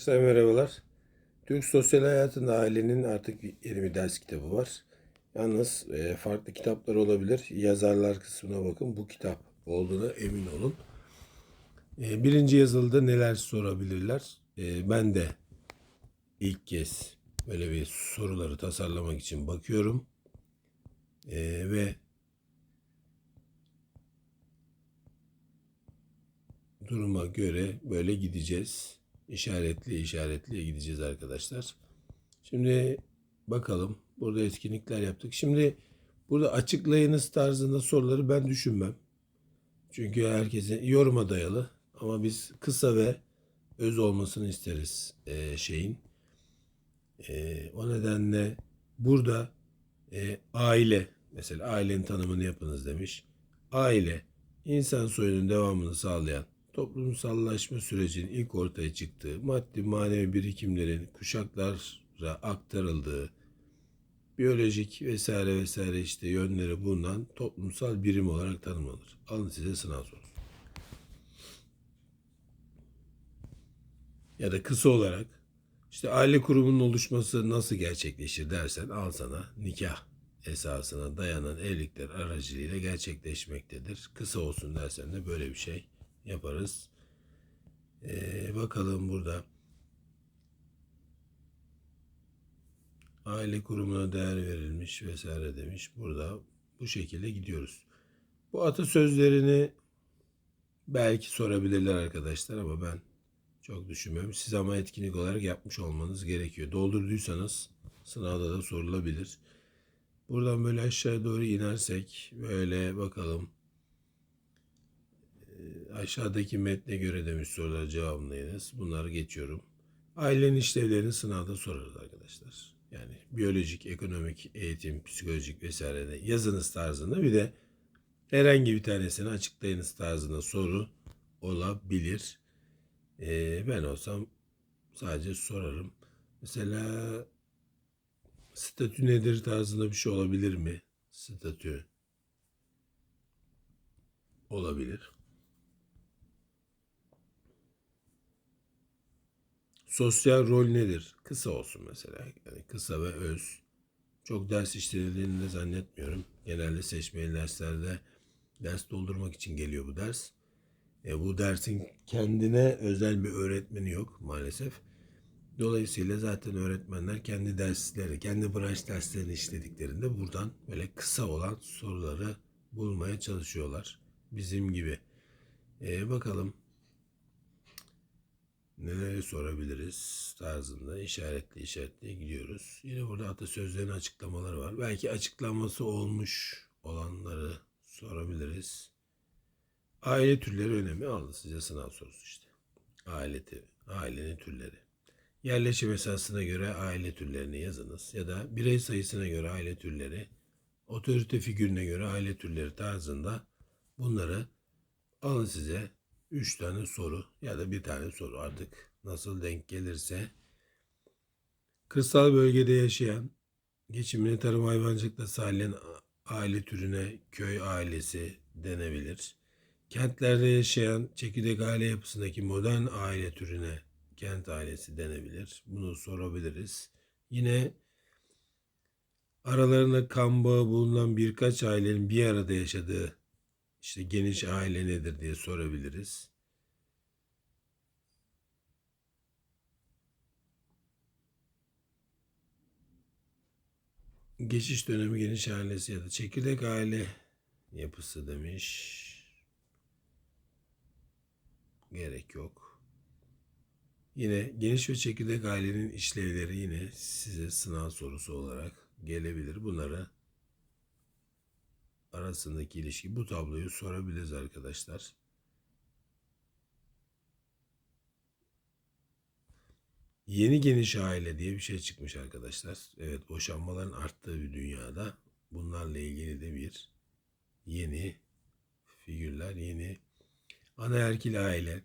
Arkadaşlar merhabalar. Türk sosyal hayatında ailenin artık yeni bir ders kitabı var. Yalnız e, farklı kitaplar olabilir. Yazarlar kısmına bakın. Bu kitap olduğuna emin olun. E, birinci yazılıda neler sorabilirler? E, ben de ilk kez böyle bir soruları tasarlamak için bakıyorum. E, ve duruma göre böyle gideceğiz. İşaretli işaretli gideceğiz arkadaşlar. Şimdi bakalım. Burada etkinlikler yaptık. Şimdi burada açıklayınız tarzında soruları ben düşünmem. Çünkü herkesin yoruma dayalı. Ama biz kısa ve öz olmasını isteriz e, şeyin. E, o nedenle burada e, aile mesela ailenin tanımını yapınız demiş. Aile insan soyunun devamını sağlayan toplumsallaşma sürecinin ilk ortaya çıktığı, maddi manevi birikimlerin kuşaklara aktarıldığı, biyolojik vesaire vesaire işte yönleri bulunan toplumsal birim olarak tanımlanır. Alın size sınav sorusu. Ya da kısa olarak işte aile kurumunun oluşması nasıl gerçekleşir dersen al sana nikah esasına dayanan evlilikler aracılığıyla gerçekleşmektedir. Kısa olsun dersen de böyle bir şey yaparız. Ee, bakalım burada. Aile kurumuna değer verilmiş vesaire demiş. Burada bu şekilde gidiyoruz. Bu atasözlerini belki sorabilirler arkadaşlar ama ben çok düşünmüyorum. Siz ama etkinlik olarak yapmış olmanız gerekiyor. Doldurduysanız sınavda da sorulabilir. Buradan böyle aşağı doğru inersek böyle bakalım aşağıdaki metne göre demiş soruları cevaplayınız. Bunları geçiyorum. Ailenin işlevlerini sınavda sorarız arkadaşlar. Yani biyolojik, ekonomik, eğitim, psikolojik vesaire de yazınız tarzında bir de herhangi bir tanesini açıklayınız tarzında soru olabilir. Ee, ben olsam sadece sorarım. Mesela statü nedir tarzında bir şey olabilir mi? Statü olabilir. Sosyal rol nedir? Kısa olsun mesela. Yani kısa ve öz. Çok ders işlenildiğini de zannetmiyorum. Genelde seçmeli derslerde ders doldurmak için geliyor bu ders. E, bu dersin kendine özel bir öğretmeni yok maalesef. Dolayısıyla zaten öğretmenler kendi dersleri, kendi branş derslerini işlediklerinde buradan böyle kısa olan soruları bulmaya çalışıyorlar. Bizim gibi. E, bakalım neleri sorabiliriz tarzında işaretli işaretli gidiyoruz. Yine burada atasözlerin açıklamaları var. Belki açıklaması olmuş olanları sorabiliriz. Aile türleri önemi aldı size sınav sorusu işte. Aile, ailenin türleri. Yerleşim esasına göre aile türlerini yazınız ya da birey sayısına göre aile türleri, otorite figürüne göre aile türleri tarzında bunları alın size 3 tane soru ya da bir tane soru artık nasıl denk gelirse kırsal bölgede yaşayan geçimini tarım hayvancılıkla sağlayan aile türüne köy ailesi denebilir. Kentlerde yaşayan çekirdek aile yapısındaki modern aile türüne kent ailesi denebilir. Bunu sorabiliriz. Yine aralarında kan bağı bulunan birkaç ailenin bir arada yaşadığı işte geniş aile nedir diye sorabiliriz. Geçiş dönemi geniş ailesi ya da çekirdek aile yapısı demiş. Gerek yok. Yine geniş ve çekirdek ailenin işlevleri yine size sınav sorusu olarak gelebilir. Bunları arasındaki ilişki bu tabloyu sorabiliriz arkadaşlar. Yeni geniş aile diye bir şey çıkmış arkadaşlar. Evet boşanmaların arttığı bir dünyada bunlarla ilgili de bir yeni figürler, yeni anaerkil aile,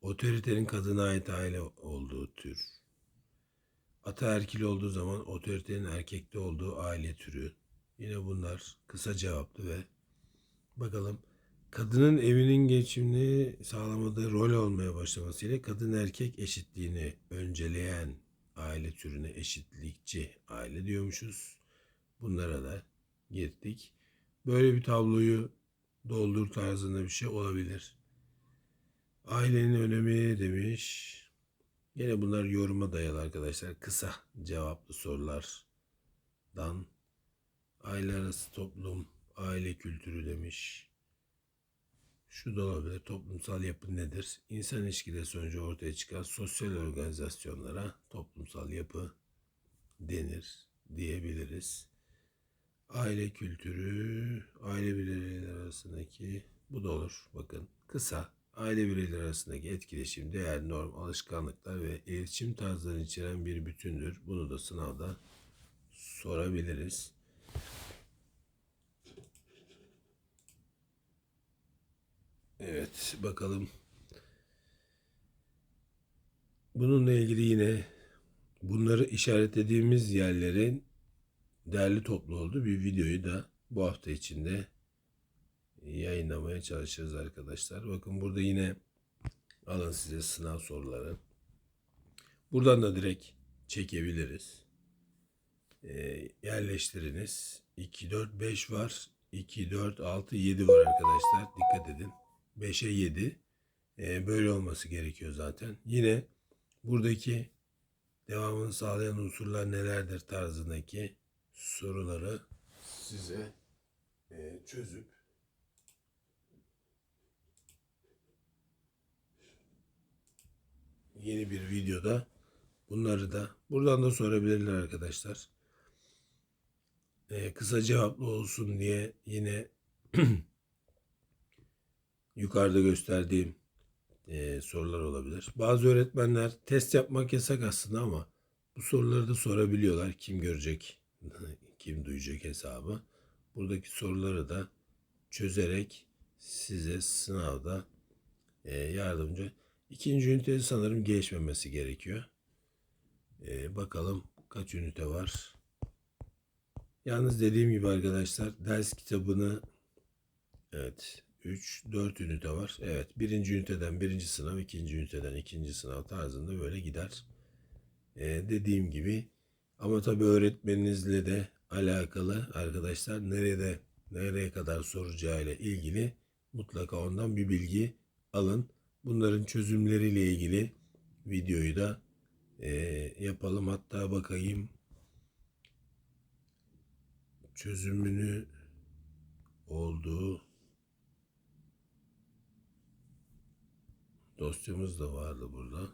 otoritenin kadına ait aile olduğu tür, ataerkil olduğu zaman otoritenin erkekte olduğu aile türü, Yine bunlar kısa cevaplı ve bakalım kadının evinin geçimini sağlamadığı rol olmaya başlamasıyla kadın erkek eşitliğini önceleyen aile türüne eşitlikçi aile diyormuşuz. Bunlara da girdik. Böyle bir tabloyu doldur tarzında bir şey olabilir. Ailenin önemi demiş. Yine bunlar yoruma dayalı arkadaşlar. Kısa cevaplı sorulardan aile arası toplum, aile kültürü demiş. Şu da olabilir. Toplumsal yapı nedir? İnsan ilişkileri sonucu ortaya çıkan sosyal organizasyonlara toplumsal yapı denir diyebiliriz. Aile kültürü, aile bireyleri arasındaki bu da olur. Bakın kısa aile bireyleri arasındaki etkileşim, değer, norm, alışkanlıklar ve iletişim tarzlarını içeren bir bütündür. Bunu da sınavda sorabiliriz. Evet, bakalım. Bununla ilgili yine bunları işaretlediğimiz yerlerin derli toplu olduğu bir videoyu da bu hafta içinde yayınlamaya çalışırız arkadaşlar. Bakın burada yine alın size sınav soruları. Buradan da direkt çekebiliriz. Ee, yerleştiriniz. 2, 4, 5 var. 2, 4, 6, 7 var arkadaşlar. Dikkat edin. 5'e 7. Ee, böyle olması gerekiyor zaten. Yine buradaki devamını sağlayan unsurlar nelerdir tarzındaki soruları size e, çözüp yeni bir videoda bunları da buradan da sorabilirler arkadaşlar. Ee, kısa cevaplı olsun diye yine yukarıda gösterdiğim e, sorular olabilir. Bazı öğretmenler test yapmak yasak aslında ama bu soruları da sorabiliyorlar. Kim görecek, kim duyacak hesabı. Buradaki soruları da çözerek size sınavda e, yardımcı. İkinci ünitede sanırım geçmemesi gerekiyor. E, bakalım kaç ünite var. Yalnız dediğim gibi arkadaşlar ders kitabını evet 3, 4 ünite var. Evet birinci üniteden birinci sınav, ikinci üniteden ikinci sınav tarzında böyle gider. Ee, dediğim gibi ama tabii öğretmeninizle de alakalı arkadaşlar nerede nereye kadar soracağıyla ilgili mutlaka ondan bir bilgi alın. Bunların çözümleriyle ilgili videoyu da e, yapalım. Hatta bakayım çözümünü olduğu dosyamız da vardı burada.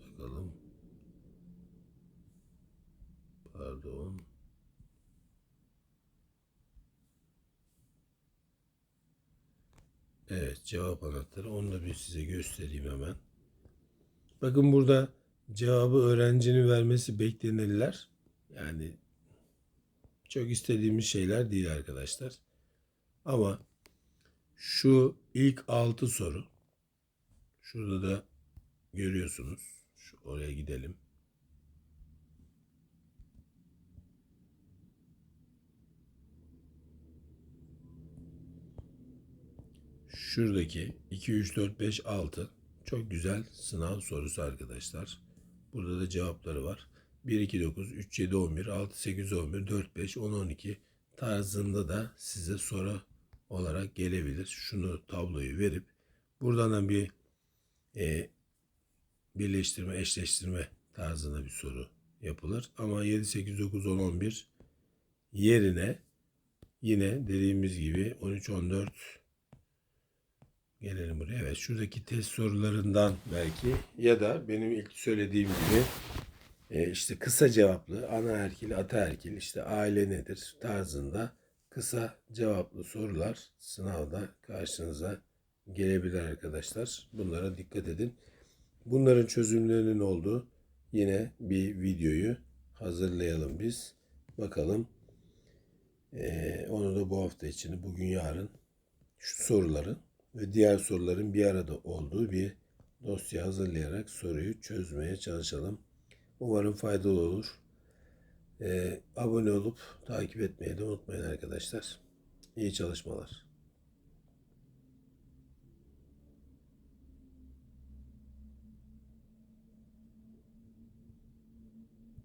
Bakalım. Pardon. Evet cevap anahtarı. Onu da bir size göstereyim hemen. Bakın burada cevabı öğrencinin vermesi beklenilir. Yani çok istediğimiz şeyler değil arkadaşlar. Ama şu ilk 6 soru şurada da görüyorsunuz. Şu oraya gidelim. Şuradaki 2, 3, 4, 5, 6 çok güzel sınav sorusu arkadaşlar. Burada da cevapları var. 1, 2, 9, 3, 7, 11, 6, 8, 11, 4, 5, 10, 12 tarzında da size soru olarak gelebilir. Şunu tabloyu verip buradan da bir e, birleştirme, eşleştirme tarzında bir soru yapılır. Ama 7, 8, 9, 10, 11 yerine yine dediğimiz gibi 13, 14 gelelim buraya. Evet şuradaki test sorularından belki ya da benim ilk söylediğim gibi e, işte kısa cevaplı ana erkil, ata erkil, işte aile nedir tarzında kısa cevaplı sorular sınavda karşınıza gelebilir arkadaşlar. Bunlara dikkat edin. Bunların çözümlerinin olduğu yine bir videoyu hazırlayalım biz. Bakalım. Ee, onu da bu hafta içinde bugün yarın şu soruları ve diğer soruların bir arada olduğu bir dosya hazırlayarak soruyu çözmeye çalışalım. Umarım faydalı olur. Ee, abone olup takip etmeyi de unutmayın arkadaşlar. İyi çalışmalar.